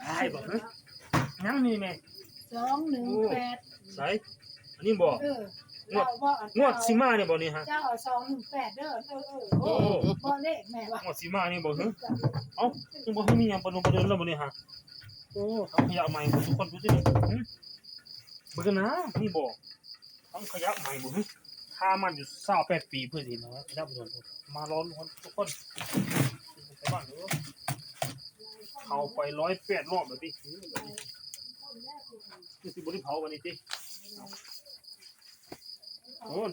ได้บ่เฮ้ยยังนี่แม่สองหนึ่งแปดใส่อันนี้บ่เออเราบ่อันงวดสิมาเนี่ยบ่นี่ฮะเจ้าเอาสองหนึ่งแปดเด้อเออเออโอ้โอ้บ่เลขแม่ว่างวดสิมานี่บ่เฮ้ยเอ้ายังบ่ให้มีหยังปนงประเดินแล้วบ่นี่ฮะโอ้ทำขยะใหม่บ่ทุกคนดูสินี่หึเบิ่งกันนะนี่บ่ทำขยะใหม่บ่เฮ้ยถ้ามันอยู่28ปีเพื่อสิเนาะขยะบ่โดนมาร้อนทุกคนไปบ้านเด้อ เผาไปร้อยแปดรอบแบบนี้นี่สิบุรีเผาวันนี้ติโอ้ย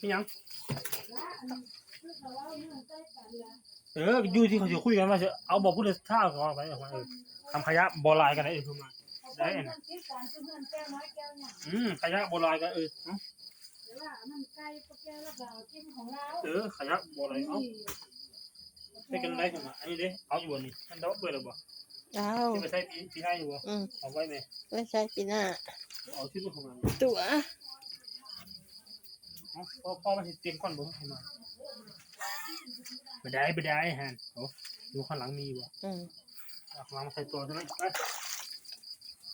นี่ยังเอออยู่ที่เขาจะคุยกันว่าจะเอาบอกพูดท่าก่อนไปออกมาออทำขยะบอลายกันได้เออคือมาได้อืมขยะบอลายกันเออ ว่ามันใกล้พวกแก้วแล้วเรากินของเราเออขยะโบราณเอาไปกันได้ขึ้นมาอันนี้เด้เอาอยู่บนนี้มันดอกเบื่อหรือเปล่าเอาที่ไปใช้ปีปีหน้าอยู่บ่อืมเอาไว้ไหมไม่ใช่ปีหน้าเอาที่ลูกของมันตัวเอาพอพอมันเตรียมก้อนบ่ให้มาไปได้ไปได้ฮะโอ้ดูข้างหลังมีบ่อืมเอาข้างหลังมาใส่ตัวใช่ไหมไป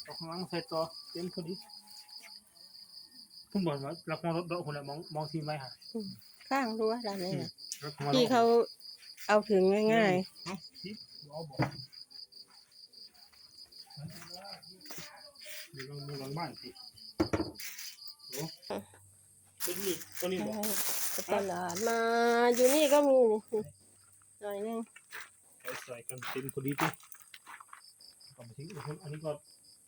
เอาข้างหลังมาใส่ตัวเตรียมพอดี พุ่มบอกว่าเรามองรถคนละมองมองทีไหมฮะข้างรั้วด้านนี้นะรถของเราที่เขาเอาถึงง่ายเนาะที่เอาบอกเดี๋ยวลองดูหลังบ้านสิโอ้ตัวนี้ตัวๆนี้บอกไปตลาดมาอยู่นี่ก็มีนี่หน่อยนึงใส่ใส่กันเต็มพอดีที่ก็มาทิ้งอันนี้ก็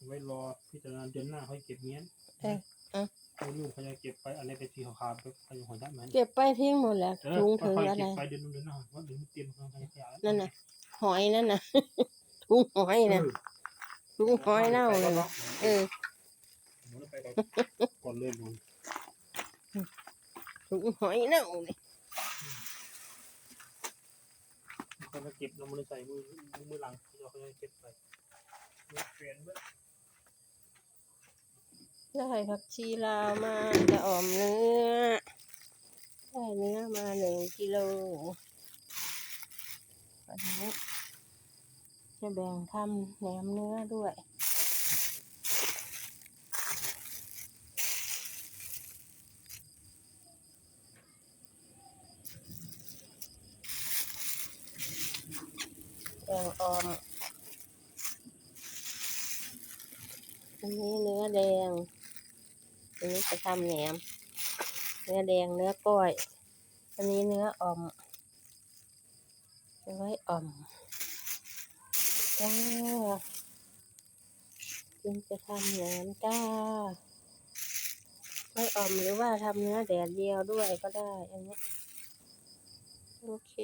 ไว้รอพิจารณาเดือนหน้าค่อยเก็บเงี้ยนเออเออเอาลูกเขาจะเก็บไปอะไรเป็นสีขาวๆไปเขาจะหอยได้ไหมเก็บไปทิ้งหมดแล้วเออถุงถึงค่อยอะๆไร เก็บไปเดือนนู้นเดือนหน้าว่าเดี๋ยวมันเตรียมทางขยะนั่นน่ะ หอยนั่นน่ะ ถุงหอยน่ะถุงหอยเน่าเลยเออไปก่อนก่อนเริ่มลงถุงหอยเน่าเลยเขาจะเก็บแล้วมันใส่มือมือหลังเขาจะเก็บไปมือเปลี่ยนเมื่อ ได้ผักชีลาวมาจะอ่อมเนื้อ ได้เนื้อมาหนึ่งกิโลวันนี้จะแบ่งทำแหนมเนื้อด้วยแกงออม อันนี้เนื้อแดง อันนี้จะทำแหนม เนื้อแดงเนื้อก้อย อันนี้เนื้ออ่อมจะไว้อ่อมจ้าจึงจะทำแหนมจ้าไว้อ่อมหรือว่าทำเนื้อแดดเดียวด้วยก็ได้ อันนี้ โอเค